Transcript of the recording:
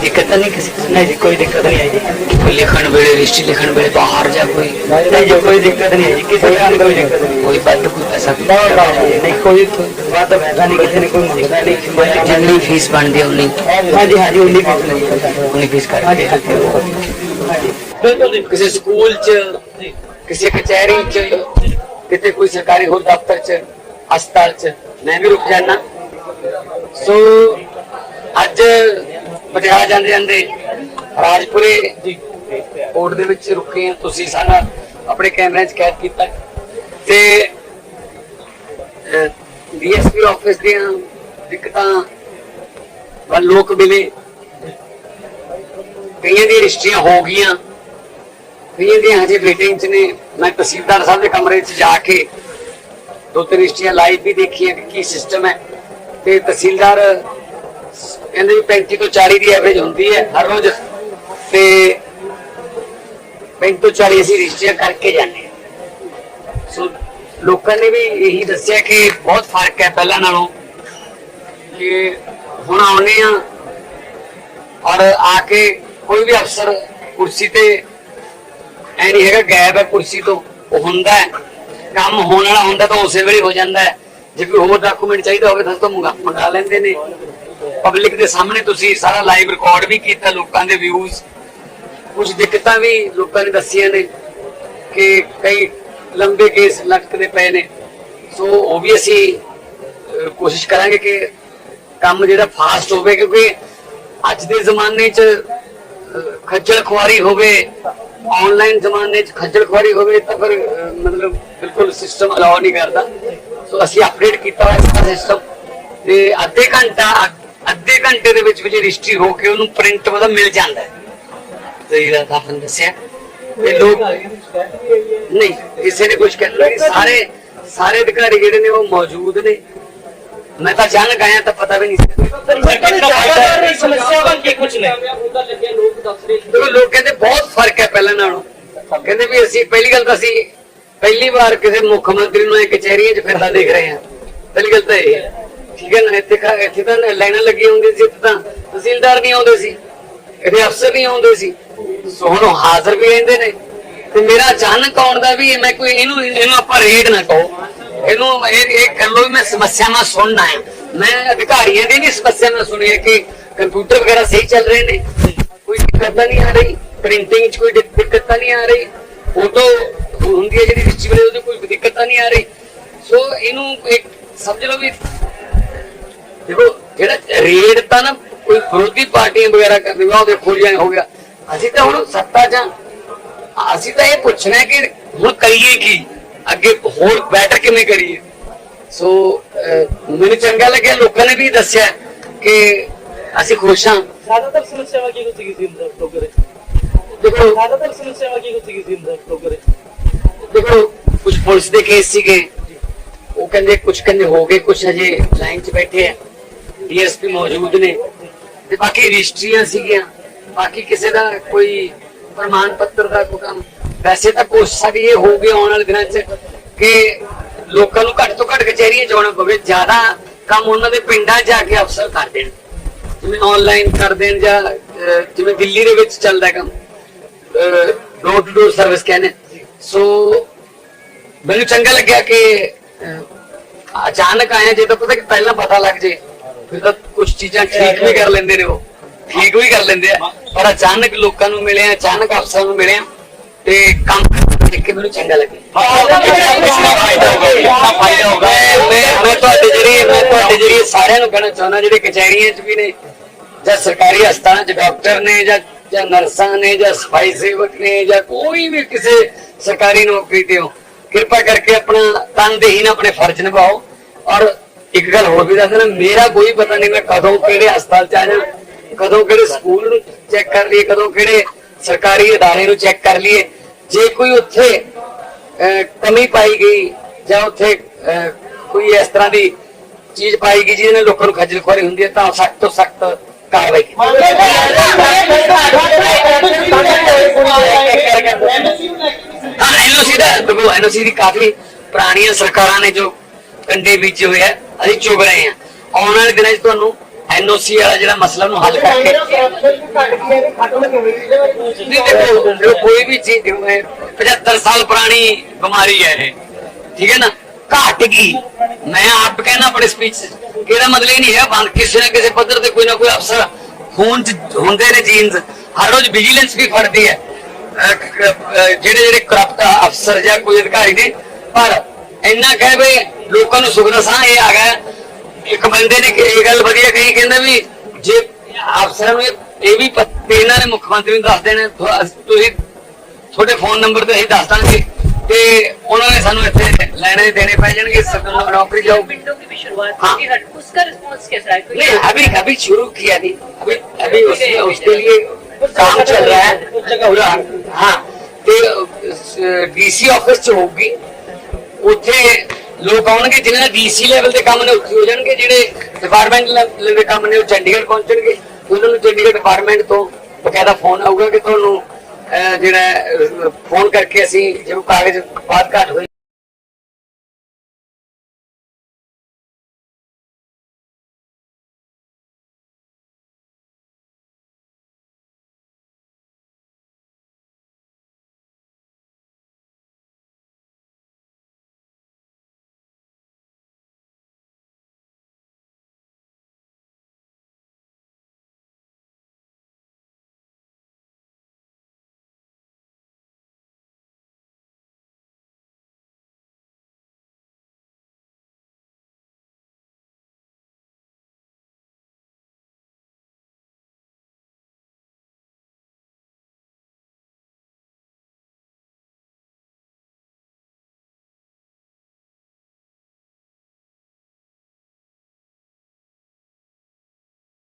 ਦਿੱਕਤ ਤਾਂ ਨਹੀਂ ਕਿਸੇ ਨਹੀਂ ਜੀ ਕੋਈ ਦਿੱਕਤ ਨਹੀਂ ਆਈ। ਜੀ ਕੋਈ ਲਿਖਣ ਵੇਲੇ ਰਜਿਸਟਰੀ ਲਿਖਣ ਵੇਲੇ ਬਾਹਰ ਜਾ ਕੋਈ। ਨਹੀਂ ਜੀ ਕੋਈ ਦਿੱਕਤ ਨਹੀਂ ਆਈ ਜੀ ਕਿਸੇ ਦੀ ਕੋਈ ਦਿੱਕਤ ਨਹੀਂ ਕੋਈ ਵੱਧ ਕੋਈ ਪੈਸਾ ਨਹੀਂ ਕੋਈ ਵਾਦ ਵੈਦਾ ਨਹੀਂ ਕਿਸੇ ਨੇ ਕੋਈ ਮੰਗਦਾ ਨਹੀਂ ਜਿੰਨੀ ਫੀਸ ਬਣਦੀ ਉਨੀ। ਹਾਂਜੀ ਹਾਂਜੀ ਉਨੀ ਫੀਸ ਲਈ ਉਨੀ ਫੀਸ ਕਰਕੇ। ਹਾਂਜੀ ਬਿਲਕੁਲ ਕਿਸੇ ਸਕੂਲ ਚ ਕਿਸੇ ਕਚਹਿਰੀ ਚ ਕਿਤੇ ਕੋਈ ਸਰਕਾਰੀ ਹੋਰ ਦਫ਼ਤਰ ਚ ਹਸਪਤਾਲ ਚ ਮੈਂ ਵੀ ਰੁਕ ਜਾਣਾ ਸੋ ਅੱਜ ਪਟਿਆਲਾ ਜਾਂਦੇ ਜਾਂਦੇ ਰਾਜਪੁਰੇ ਕੋਰਟ ਦੇ ਵਿੱਚ ਰੁਕੇ ਆ ਤੁਸੀਂ ਸਾਰਾ ਆਪਣੇ ਕੈਮਰਿਆਂ 'ਚ ਕੈਦ ਕੀਤਾ। ਤੇ ਡੀਐਸਪੀ ਆਫਿਸ ਦੀਆਂ ਦਿੱਕਤਾਂ ਵੱਲ ਲੋਕ ਮਿਲੇ। ਕਈਆਂ ਦੀ ਰਜਿਸਟਰੀਆਂ ਹੋ ਗਈਆਂ। ਕਈਆਂ ਦੀਆਂ ਹਜੇ ਵੇਟਿੰਗ 'ਚ ਨੇ। ਮੈਂ ਤਹਿਸੀਲਦਾਰ ਸਾਹਿਬ ਦੇ ਕਮਰੇ 'ਚ ਜਾ ਕੇ ਦੋ ਤਿੰਨ ਰਜਿਸਟਰੀਆਂ ਲਾਈਵ ਵੀ ਦੇਖੀਆਂ ਕਿ ਕੀ ਸਿਸਟਮ ਹੈ। ਤੇ ਤਹਿਸੀਲਦਾਰ ਕਹਿੰਦੇ ਵੀ 35 ਤੋਂ 40 ਦੀ ਐਵਰੇਜ ਹੁੰਦੀ ਹੈ ਹਰ ਰੋਜ਼। ਤੇ 35 ਤੋਂ 40 ਅਸੀਂ ਰਜਿਸਟਰੀਆਂ ਕਰਕੇ ਜਾਂਦੇ ਸੋ ਲੋਕਾਂ ਨੇ ਵੀ ਇਹੀ ਦੱਸਿਆ ਕਿ ਬਹੁਤ ਫ਼ਰਕ ਹੈ ਪਹਿਲਾਂ ਨਾਲੋਂ। ਕਿ ਹੁਣ ਆਉਨੇ ਆ ਔਰ ਆ ਕੇ ਕੋਈ ਵੀ ਅਫਸਰ ਕੁਰਸੀ ਤੇ ਐ ਨਹੀਂ ਹੈਗਾ, ਗਾਇਬ ਹੈ ਕੁਰਸੀ ਤੋਂ, ਉਹ ਹੁੰਦਾ ਹੈ। ਕੰਮ ਹੋਣ ਵਾਲਾ ਹੁੰਦਾ ਤਾਂ ਉਸੇ ਵੇਲੇ ਹੋ ਜਾਂਦਾ ਹੈ। ਜੇ ਕੋਈ ਹੋਰ ਡਾਕੂਮੈਂਟ ਚਾਹੀਦਾ ਹੋਵੇ ਤਾਂ ਤੋਂ ਮੰਗਾ ਮੰਗਾ ਲੈਂਦੇ ਨੇ। ਪਬਲਿਕ ਦੇ ਸਾਹਮਣੇ ਤੁਸੀਂ ਸਾਰਾ ਲਾਈਵ ਰਿਕਾਰਡ ਵੀ ਕੀਤਾ ਲੋਕਾਂ ਦੇ ਵਿਊਜ਼ ਕੁਝ ਦਿੱਕਤਾਂ ਵੀ ਲੋਕਾਂ ਨੇ ਦੱਸੀਆਂ ਨੇ ਕਿ ਕਈ ਲੰਬੇ ਕੇਸ ਲਟਕਦੇ ਪਏ ਨੇ। ਸੋ ਉਹ ਵੀ ਅਸੀਂ ਕੋਸ਼ਿਸ਼ ਕਰਾਂਗੇ ਕਿ ਕੰਮ ਜਿਹੜਾ ਫਾਸਟ ਹੋਵੇ, ਕਿਉਂਕਿ ਅੱਜ ਦੇ ਜ਼ਮਾਨੇ 'ਚ ਖੱਜਲ ਖੁਆਰੀ ਹੋਵੇ ਆਨਲਾਈਨ ਜ਼ਮਾਨੇ 'ਚ ਖੱਜਲ ਖੁਆਰੀ ਹੋਵੇ ਤਾਂ ਫਿਰ ਮਤਲਬ ਬਿਲਕੁਲ ਸਿਸਟਮ ਅਲਾਉ ਨਹੀਂ ਕਰਦਾ। ਸੋ ਅਸੀਂ ਅਪਡੇਟ ਕੀਤਾ ਹੋਇਆ ਸਿਸਟਮ ਤੇ ਅੱਧੇ ਘੰਟਾ ਘੰਟੇ ਦੇ ਵਿੱਚ ਵਿੱਚ ਰਜਿਸਟਰੀ ਹੋ ਕੇ ਉਹਨੂੰ ਪ੍ਰਿੰਟ ਉਹਦਾ ਮਿਲ ਜਾਂਦਾ ਹੈ। ਤੇ ਇਹਦਾ ਤਾਂ ਦੱਸਿਆ ਇਹ ਲੋਕ ਨਹੀਂ ਕਿਸੇ ਨੇ ਕੁਝ ਕਹਿਣਾ ਨਹੀਂ ਸਾਰੇ ਸਾਰੇ ਅਧਿਕਾਰੀ ਜਿਹੜੇ ਨੇ ਉਹ ਮੌਜੂਦ ਨੇ। ਮੈਂ ਤਾਂ ਅਚਾਨਕ ਆਇਆ ਤਾਂ ਪਤਾ ਵੀ ਨਹੀਂ ਸੀ। ਜ਼ਿਆਦਾਤਰ ਸਮੱਸਿਆਵਾਂ ਕੀ ਕੁਝ ਲੋਕ ਕਹਿੰਦੇ ਬਹੁਤ ਫ਼ਰਕ ਹੈ ਪਹਿਲਾਂ ਨਾਲੋਂ। ਕਹਿੰਦੇ ਵੀ ਅਸੀਂ ਪਹਿਲੀ ਗੱਲ ਤਾਂ ਅਸੀਂ ਪਹਿਲੀ ਵਾਰ ਕਿਸੇ ਮੁੱਖ ਮੰਤਰੀ ਨੂੰ ਇਹ ਕਚਹਿਰੀਆਂ 'ਚ ਫਿਰਦਾ ਦੇਖ ਰਹੇ ਹਾਂ। ਪਹਿਲੀ ਗੱਲ ਤਾਂ ਇਹ ਹੈ। ਠੀਕ ਹੈ ਨਾ? ਇੱਥੇ ਇੱਥੇ ਤਾਂ ਲਾਈਨਾਂ ਲੱਗੀਆਂ ਹੁੰਦੀਆਂ ਸੀ ਇੱਥੇ ਤਾਂ। ਤਹਿਸੀਲਦਾਰ ਨਹੀਂ ਆਉਂਦੇ ਸੀ। ਇੱਥੇ ਅਫਸਰ ਨਹੀਂ ਆਉਂਦੇ ਸੀ। ਹੁਣ ਹਾਜ਼ਰ ਵੀ ਰਹਿੰਦੇ ਨੇ। ਤੇ ਮੇਰਾ ਅਚਾਨਕ ਆਉਣ ਦਾ ਵੀ ਮੈਂ ਕੋਈ ਇਹਨੂੰ ਇਹਨੂੰ ਆਪਾਂ ਰੇਡ ਨਾ ਕਹੋ। ਇਹਨੂੰ ਇਹ ਕਰ ਲੋ ਮੈਂ ਸਮੱਸਿਆਵਾਂ ਸੁਣਨਾ ਹੈ ਮੈਂ ਅਧਿਕਾਰੀਆਂ ਦੀ ਨਹੀਂ ਸਮੱਸਿਆਵਾਂ ਸੁਣੀ ਹੈ ਕਿ ਕੰਪਿਊਟਰ ਵਗੈਰਾ ਸਹੀ ਚੱਲ ਰਹੇ ਨੇ। ਕੋਈ ਦਿੱਕਤ ਤਾਂ ਨਹੀਂ ਆ ਰਹੀ। ਪ੍ਰਿੰਟਿੰਗ 'ਚ ਕੋਈ ਦਿੱਕ- ਦਿੱਕਤ ਨਹੀਂ ਆ ਰਹੀ। ਫੋਟੋ ਹੁੰਦੀ ਹੈ ਜਿਹੜੀ ਰਿਚੀ ਉਹਦੇ ਕੋਈ ਦਿੱਕਤ ਤਾਂ ਨਹੀਂ ਆ ਰਹੀ। ਸੋ ਇਹਨੂੰ ਇੱਕ ਸਮਝ ਲਓ ਵੀ ਦੇਖੋ ਜਿਹੜਾ ਰੇਡ ਤਾਂ ਨਾ ਕੋਈ ਵਿਰੋਧੀ ਪਾਰਟੀਆਂ ਵਗੈਰਾ ਕਰਦੇ ਵਾ ਉਹ ਦੇਖੋ ਜੀ ਹੋ ਗਿਆ। ਅਸੀਂ ਤਾਂ ਹੁਣ ਸੱਤਾ 'ਚ। ਅਸੀਂ ਤਾਂ ਇਹ ਪੁੱਛਣਾ ਕਿ ਹੁਣ ਕਰੀਏ ਕੀ? ਅੱਗੇ ਹੋਰ ਬੈਟਰ ਕਿਵੇਂ ਕਰੀਏ? ਸੋ ਮੈਨੂੰ ਚੰਗਾ ਲੱਗਿਆ ਲੋਕਾਂ ਨੇ ਵੀ ਦੱਸਿਆ ਕਿ ਅਸੀਂ ਖੁਸ਼ ਹਾਂ। ਜ਼ਿਆਦਾਤਰ ਸਮੱਸਿਆਵਾਂ ਕੀ ਕੁਝ ਸੀ ਲੋਕਾਂ ਦੇ ਦੇਖੋ ਜ਼ਿਆਦਾਤਰ ਸਮੱਸਿਆਵਾਂ ਕੀ ਕੁਝ ਸੀ ਲੋਕਾਂ ਦੇ ਦੇਖੋ ਕੁਝ ਪੁਲਿਸ ਦੇ ਕੇਸ ਸੀਗੇ। ਉਹ ਕਹਿੰਦੇ ਕੁਝ ਕਹਿੰਦੇ ਹੋ ਗਏ ਕੁਝ ਹਜੇ ਲਾਈਨ 'ਚ ਬੈਠੇ ਆ। ਡੀਐਸਪੀ ਮੌਜੂਦ ਨੇ ਤੇ ਬਾਕੀ ਰਜਿਸਟਰੀਆਂ ਸੀਗੀਆਂ। ਬਾਕੀ ਕਿਸੇ ਦਾ ਕੋਈ ਪ੍ਰਮਾਣ ਪੱਤਰ ਦਾ ਕੋਈ ਕੰਮ। ਵੈਸੇ ਤਾਂ ਕੋਸ਼ਿਸ਼ ਸਾਡੀ ਇਹ ਹੋਊਗੀ ਆਉਣ ਵਾਲੇ ਦਿਨਾਂ 'ਚ ਕਿ ਲੋਕਾਂ ਨੂੰ ਘੱਟ ਤੋਂ ਘੱਟ ਕਚਹਿਰੀਆਂ ਜਾਣਾ ਪਵੇ। ਜ਼ਿਆਦਾ ਕੰਮ ਉਹਨਾਂ ਦੇ ਪਿੰਡਾਂ ਜਾ ਕੇ ਅਫਸਰ ਕਰ ਦੇਣ। ਜਿਵੇਂ ਆਨਲਾਈਨ ਕਰ ਦੇਣ ਜਾਂ ਜਿਵੇਂ ਦਿੱਲੀ ਦੇ ਵਿੱਚ ਚੱਲਦਾ ਕੰਮ। ਡੋਰ ਟੂ ਡੋਰ ਸਰਵਿਸ ਕਹਿੰਦੇ। ਸੋ ਮੈਨੂੰ ਚੰਗਾ ਲੱਗਿਆ ਕਿ ਅਚਾਨਕ ਆਇਆ ਜੇ ਤਾਂ ਪਤਾ ਕਿ ਪਹਿਲਾਂ ਪਤਾ ਲੱਗ ਜੇ। ਫਿਰ ਤਾਂ ਕੁਝ ਚੀਜ਼ਾਂ ਠੀਕ ਵੀ ਕਰ ਲੈਂਦੇ ਨੇ ਉਹ ਠੀਕ ਵੀ ਕਰ ਲੈਂਦੇ ਆ ਪਰ ਅਚਾਨਕ ਲੋਕਾਂ ਨੂੰ ਮਿਲਿਆ ਅਚਾਨਕ ਅਫਸਰਾਂ ਨੂੰ ਮਿਲਿਆ ਤੇ ਕੰਮ ਦੇਖ ਕੇ ਮੈਨੂੰ ਚੰਗਾ ਮੈਂ ਮੈਂ ਤੁਹਾਡੇ ਜਰੀਏ ਮੈਂ ਤੁਹਾਡੇ ਜਰੀਏ ਸਾਰਿਆਂ ਨੂੰ ਕਹਿਣਾ ਚਾਹੁੰਦਾ ਜਿਹੜੇ ਕਚਹਿਰੀਆਂ 'ਚ ਵੀ ਨੇ ਜਾਂ ਸਰਕਾਰੀ ਹਸਪਤਾਲਾਂ 'ਚ ਡਾਕਟਰ ਨੇ ਜਾਂ ਜਾਂ ਨਰਸਾਂ ਨੇ ਜਾਂ ਸਫ਼ਾਈ ਸੇਵਕ ਨੇ ਜਾਂ ਕੋਈ ਵੀ ਕਿਸੇ ਸਰਕਾਰੀ ਨੌਕਰੀ ਤੇ ਹੋ ਕਿਰਪਾ ਕਰਕੇ ਆਪਣਾ ਤਨਦੇਹੀ ਨਾਲ ਆਪਣੇ ਫਰਜ਼ ਨਿਭਾਓ ਔਰ ਇੱਕ ਗੱਲ ਹੋਰ ਵੀ ਦੱਸ ਦੇਣਾ ਮੇਰਾ ਕੋਈ ਪਤਾ ਨਹੀਂ ਮੈਂ ਕਦੋਂ ਕਿਹੜੇ ਹਸਪਤਾਲ 'ਚ ਆ ਜਾ ਕਦੋਂ ਕਿਹੜੇ ਸਕੂਲ ਨੂੰ ਚੈੱਕ ਕਰ ਲਈਏ ਕਦੋਂ ਕਿਹੜੇ ਸਰਕਾਰੀ ਅਦਾਰੇ ਨੂੰ ਚੈੱਕ ਕਰ ਲਈਏ। ਜੇ ਕੋਈ ਉੱਥੇ ਕਮੀ ਪਾਈ ਗਈ ਜਾਂ ਉੱਥੇ ਕੋਈ ਇਸ ਤਰ੍ਹਾਂ ਦੀ ਚੀਜ਼ ਪਾਈ ਗਈ ਜਿਹਦੇ ਨਾਲ ਲੋਕਾਂ ਨੂੰ ਖੱਜਲ ਖੁਆਰੀ ਹੁੰਦੀ ਹੈ ਤਾਂ ਸਖਤ ਤੋਂ ਸਖਤ ਕਾਰਵਾਈ ਹਾਂ ਐਨਓਸੀ ਦਾ ਦੇਖੋ ਐਨਓਸੀ ਦੀ ਕਾਫੀ ਪੁਰਾਣੀਆਂ ਸਰਕਾਰਾਂ ਨੇ ਜੋ ਕੰਡੇ ਬੀਜੇ ਹੋਏ ਆ ਅਸੀਂ ਚੁੱਪ ਰਹੇ ਹਾਂ। ਆਉਣ ਵਾਲੇ ਦਿਨਾਂ 'ਚ ਤੁਹਾਨੂੰ ਐਨਓਸੀ ਵਾਲਾ ਜਿਹੜਾ ਮਸਲਾ ਨੂੰ ਹੱਲ ਕਰਕੇ ਕੋਈ ਵੀ ਚੀਜ਼, ਜਿਵੇਂ 75 ਸਾਲ ਪੁਰਾਣੀ ਬਿਮਾਰੀ ਹੈ ਇਹ, ਠੀਕ ਹੈ ਨਾ? ਘਟ ਗਈ ਮੈਂ ਆਪ ਕਹਿਣਾ ਆਪਣੇ ਸਪੀਚ ਇਹਦਾ ਮਤਲਬ ਨਹੀਂ ਹੈ, ਬੰਦ ਕਿਸੇ ਨਾ ਕਿਸੇ ਪੱਧਰ ਤੇ ਕੋਈ ਨਾ ਕੋਈ ਅਫਸਰ ਖੂਨ ਚ ਹੁੰਦੇ ਨੇ ਜੀਨਸ ਹਰ ਰੋਜ਼ ਵਿਜੀਲੈਂਸ ਵੀ ਫੜਦੀ ਹੈ। ਜਿਹੜੇ ਜਿਹੜੇ ਕਰਪਟ ਅਫਸਰ ਜਾਂ ਕੋਈ ਅਧਿਕਾਰੀ ਨੇ, ਪਰ ਇੰਨਾ ਕਹਿ ਬਈ ਲੋਕਾਂ ਨੂੰ ਸੁਖ ਦਸਾਂ ਇਹ ਆ ਗਿਆ ਇੱਕ ਬੰਦੇ ਨੇ ਕਿ ਇਹ ਗੱਲ ਵਧੀਆ ਕਹੀ ਕਹਿੰਦਾ ਵੀ ਜੇ ਅਫਸਰਾਂ ਨੂੰ ਇਹ ਇਹ ਵੀ ਪਤ- ਤੇ ਇਹਨਾਂ ਨੇ ਮੁੱਖ ਮੰਤਰੀ ਨੂੰ ਦੱਸ ਦੇਣਾ ਤੁਹਾ- ਤੁਸੀਂ ਤੁਹਾਡੇ ਫੋਨ ਨੰਬਰ ਤੇ ਅਸੀਂ ਦੱਸ ਦਾਂਗੇ ਤੇ ਉਹਨਾਂ ਨੇ ਸਾਨੂੰ ਇੱਥੇ ਲੈਣੇ ਦੇਣੇ ਪੈ ਜਾਣਗੇ ਸਭ ਨੌਕਰੀ ਜਾਓ विंडो की भी शुरुआत हाँ। होगी हर उसका रिस्पॉन्स कैसा है कोई नहीं अभी अभी शुरू किया नहीं अभी अभी उसके उसके लिए काम चल रहा है पूरा हाँ ਤੇ ਡੀਸੀ ਆਫਿਸ ਚ ਹੋਊਗੀ ਉੱਥੇ ਲੋਕ ਆਉਣਗੇ ਜਿਨ੍ਹਾਂ ਦੇ ਡੀਸੀ ਲੈਵਲ ਦੇ ਕੰਮ ਨੇ ਉੱਥੇ ਹੋ ਜਾਣਗੇ ਜਿਹੜੇ ਡਿਪਾਰਟਮੈਂਟ ਲੈਵਲ ਦੇ ਕੰਮ ਨੇ ਉਹ ਚੰਡੀਗੜ੍ਹ ਪਹੁੰਚਣਗੇ। ਉਹਨਾਂ ਨੂੰ ਚੰਡੀਗੜ੍ਹ ਡਿਪਾਰਟਮੈਂਟ ਤੋਂ ਬਕਾਇਦਾ ਫੋਨ ਆਊਗਾ ਕਿ ਤੁਹਾਨੂੰ ਅਹ, ਜਿਹੜਾ ਫੋਨ ਕਰਕੇ ਅਸੀਂ ਜਦੋਂ ਕਾਗਜ਼ ਬਾਤ ਘਾਟ ਹੋਈ